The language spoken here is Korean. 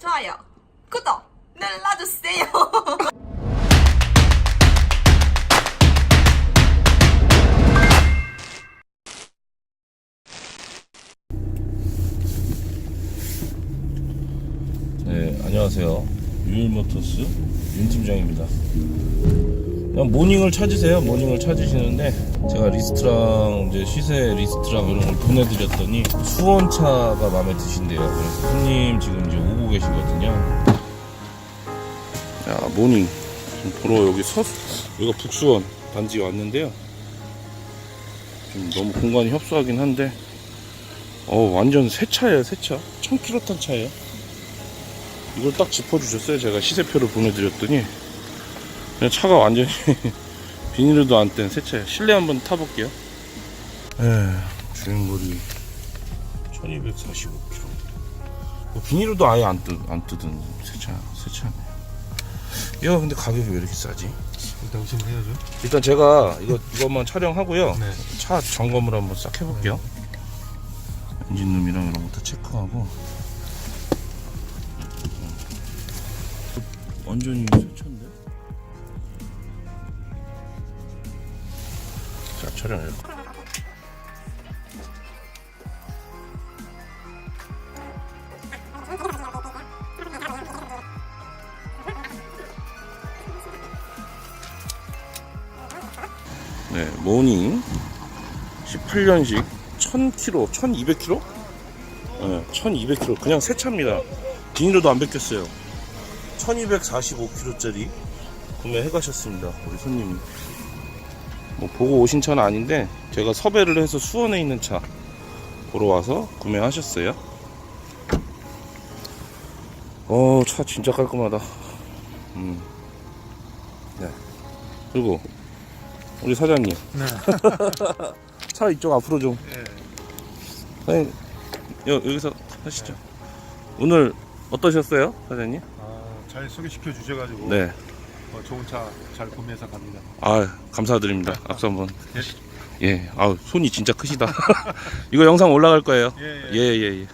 좋아요, 구독 눌러주세요. 네, 안녕하세요. 유일모터스 윤 팀장입니다. 그냥 모닝을 찾으세요. 모닝을 찾으시는데 제가 리스트랑 이제 시세 리스트랑 이런 걸 보내드렸더니 수원차가 마음에 드신대요. 그래서 손님 지금 이제 오고 계시거든요. 야, 모닝 지금 보러 여기 서 여기가 북수원 단지 왔는데요. 좀 너무 공간이 협소하긴 한데 어 완전 새 차예요, 새 차. 1000km 탄 차예요. 이걸 딱 짚어주셨어요. 제가 시세표를 보내드렸더니 그냥 차가 완전히 비닐도 안 뗀 새 차예요. 실내 한번 타볼게요. 에 주행거리 1245km. 뭐 비닐도 아예 안, 뜯, 안 뜯은 새 차, 새 차네. 야, 근데 가격이 왜 이렇게 싸지? 일단 의심을 해야죠. 일단 제가 이거 이것만 촬영하고요. 네. 차 점검을 한번 싹 해볼게요. 엔진룸이랑 이런 거다 체크하고. 완전히 세차인데? 자, 촬영해요. 네, 모닝 18년식 1000km, 1200km? 네, 1200km. 그냥 새 차입니다. 비닐로도 안 벗겼어요. 1245km짜리 구매해 가셨습니다. 우리 손님이. 뭐 보고 오신 차는 아닌데 제가 섭외를 해서 수원에 있는 차 보러 와서 구매하셨어요. 어, 차 진짜 깔끔하다. 음. 네. 그리고 우리 사장님 네. 차 이쪽 앞으로 좀 예. 사장님 여, 여기서 하시죠 오늘 어떠셨어요 사장님? 아, 잘 소개시켜 주셔가지고 네. 어, 좋은 차 잘 구매해서 갑니다. 아 감사드립니다. 앞서 한번. 예. 아 손이 진짜 크시다. 이거 영상 올라갈 거예요. 예, 예. 예 예 예